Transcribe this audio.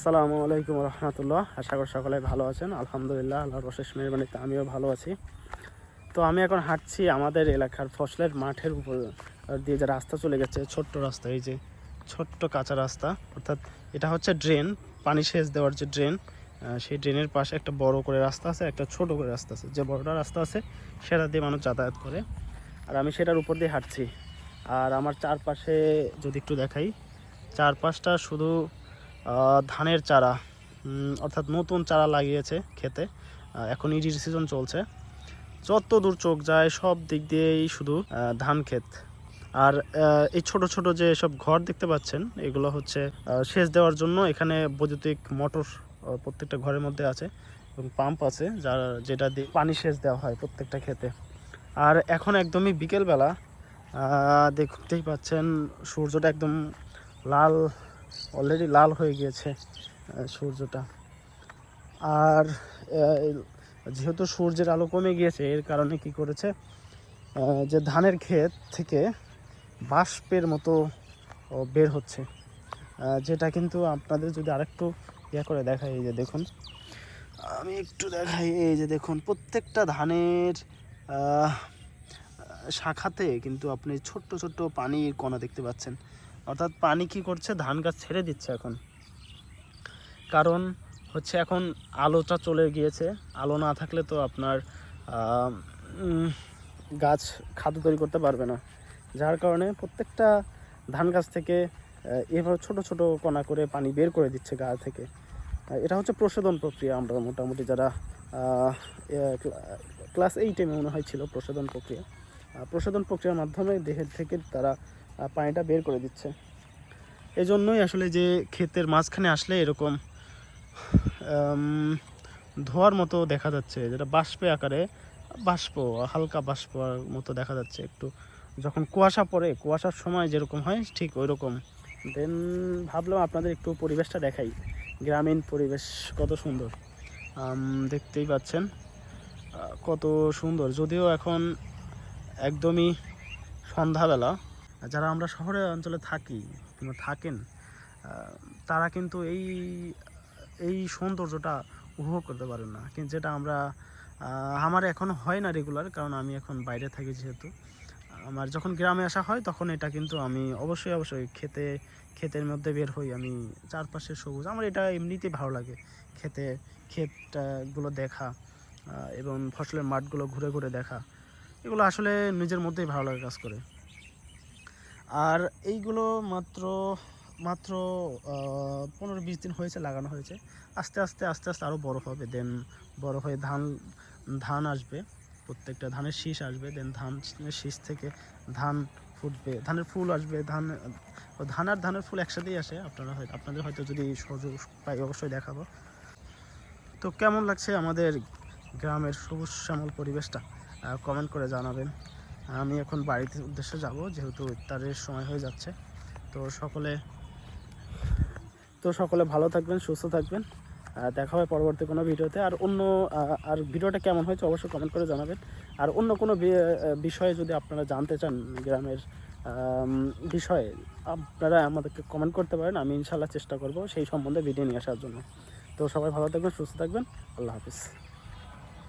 আসসালামু আলাইকুম রহমতুল্লাহ। আশা করি সকলে ভালো আছেন। আলহামদুলিল্লাহ, আল্লাহর অশেষ মেহরবানিতে আমিও ভালো আছি। তো আমি এখন হাঁটছি আমাদের এলাকার ফসলের মাঠের উপর দিয়ে যে রাস্তা চলে গেছে, ছোট্ট রাস্তা, এই যে ছোট্ট কাঁচা রাস্তা, অর্থাৎ এটা হচ্ছে ড্রেন, পানি সেচ দেওয়ার যে ড্রেন সেই ড্রেনের পাশে একটা বড় করে রাস্তা আছে, একটা ছোট করে রাস্তা আছে। যে বড়টা রাস্তা আছে, সেটা দিয়ে মানুষ যাতায়াত করে। আর আমি সেটার উপর দিয়ে হাঁটছি। আর আমার চারপাশে যদি একটু দেখাই, চারপাশটা শুধু ধানের চারা অর্থাৎ নতুন চারা লাগিয়েছে খেতে। এখন ইডির সিজন চলছে। যত দূর চোখ যায়, সব দিক দিয়েই শুধু ধান ক্ষেত। আর এই ছোট ছোট যে সব ঘর দেখতে পাচ্ছেন, এগুলো হচ্ছে সেচ দেওয়ার জন্য এখানে বৈদ্যুতিক মোটর প্রত্যেকটা ঘরের মধ্যে আছে এবং পাম্প আছে, যার, যেটা দিয়ে পানি সেচ দেওয়া হয় প্রত্যেকটা ক্ষেতে। আর এখন একদমই বিকেলবেলা দেখতেই পাচ্ছেন সূর্যটা একদম লাল অলরেডি লাল হয়ে গিয়েছে সূর্যটা। আর যেহেতু সূর্যের আলো কমে গিয়েছে, এর কারণে কি করেছে? যে ধানের ক্ষেত থেকে বাষ্পের মতো বের হচ্ছে। যেটা কিন্তু আপনাদের যদি আরেকটু ইয়ে করে দেখাই, এই যে দেখুন। আমি একটু দেখাই, এই যে দেখুন, প্রত্যেকটা ধানের শাখাতে কিন্তু আপনি ছোট্ট ছোট্ট পানির কণা দেখতে পাচ্ছেন। অর্থাৎ পানি কি করছে? ধান গাছ ছেড়ে দিচ্ছে এখন। কারণ হচ্ছে এখন আলোটা চলে গিয়েছে। আলো না থাকলে তো আপনার গাছ খাদ্য তৈরি করতে পারবে না। যার কারণে প্রত্যেকটা ধান গাছ থেকে এভাবে ছোট ছোট কণা করে পানি বের করে দিচ্ছে গা থেকে। এটা হচ্ছে প্রশোধন প্রক্রিয়া। আমরা মোটামুটি যারা ক্লাস এইটে মনে হয় ছিল প্রশোধন প্রক্রিয়া। প্রশোধন প্রক্রিয়ার মাধ্যমে দেহের থেকে তারা পানিটা বের করে দিচ্ছে। এই জন্যই আসলে যে ক্ষেতের মাঝখানে আসলে এরকম ধোয়ার মতো দেখা যাচ্ছে, যেটা বাষ্পে আকারে বাষ্প, হালকা বাষ্প মতো দেখা যাচ্ছে একটু। যখন কুয়াশা পড়ে, কুয়াশার সময় যেরকম হয়, ঠিক ওই রকম দেন ভাবলাম আপনাদের একটু পরিবেশটা দেখাই। গ্রামীণ পরিবেশ কত সুন্দর। দেখতেই পাচ্ছেন কত সুন্দর। যদিও এখন একদমই সন্ধ্যাবেলা যারা আমরা শহরের অঞ্চলে থাকি কিংবা থাকেন তারা কিন্তু এই এই সৌন্দর্যটা উপভোগ করতে পারেন না। কিন্তু যেটা আমরা আমার এখন হয় না রেগুলার কারণ আমি এখন বাইরে থাকি যেহেতু। আমার যখন গ্রামে আসা হয়, তখন এটা কিন্তু আমি অবশ্যই অবশ্যই খেতে, ক্ষেতের মধ্যে বের হই। আমি চারপাশে সবুজ, আমার এটা এমনিতেই ভালো লাগে। খেতে, ক্ষেতগুলো দেখা এবং ফসলের মাঠগুলো ঘুরে ঘুরে দেখা, এগুলো আসলে নিজের মধ্যেই ভালো লাগে কাজ করে। আর এইগুলো মাত্র মাত্র পনেরো বিশ দিন হয়েছে, লাগানো হয়েছে। আস্তে আস্তে আস্তে আস্তে আরও বড় হবে দেন বড় হয়ে ধান ধান আসবে, প্রত্যেকটা ধানের শীষ আসবে দেন ধানের শীষ থেকে ধান ফুটবে, ধানের ফুল আসবে, ধান ধান আর ধানের ফুল একসাথেই আসে, আপনারা হয়তো, আপনাদের হয়তো যদি সুযোগ পাই, অবশ্যই দেখাবো। তো কেমন লাগছে আমাদের গ্রামের সবুজ শ্যামল পরিবেশটা? কমেন্ট করে জানাবেন। আমি এখন বাড়িতে উদ্দেশ্যে যাব, যেহেতু ইফতারের সময় হয়ে যাচ্ছে। তো সকলে তো সকলে ভালো থাকবেন, সুস্থ থাকবেন। দেখা হবে পরবর্তী কোনো ভিডিওতে। আর অন্য আর ভিডিওটা কেমন হয়েছে অবশ্যই কমেন্ট করে জানাবেন। আর অন্য কোনো বিষয়ে যদি আপনারা জানতে চান গ্রামের বিষয়ে, আপনারা আমাদেরকে কমেন্ট করতে পারেন। আমি ইনশাল্লাহ চেষ্টা করব সেই সম্বন্ধে ভিডিও নিয়ে আসার জন্য। তো সবাই ভালো থাকবেন, সুস্থ থাকবেন। আল্লাহ হাফিজ।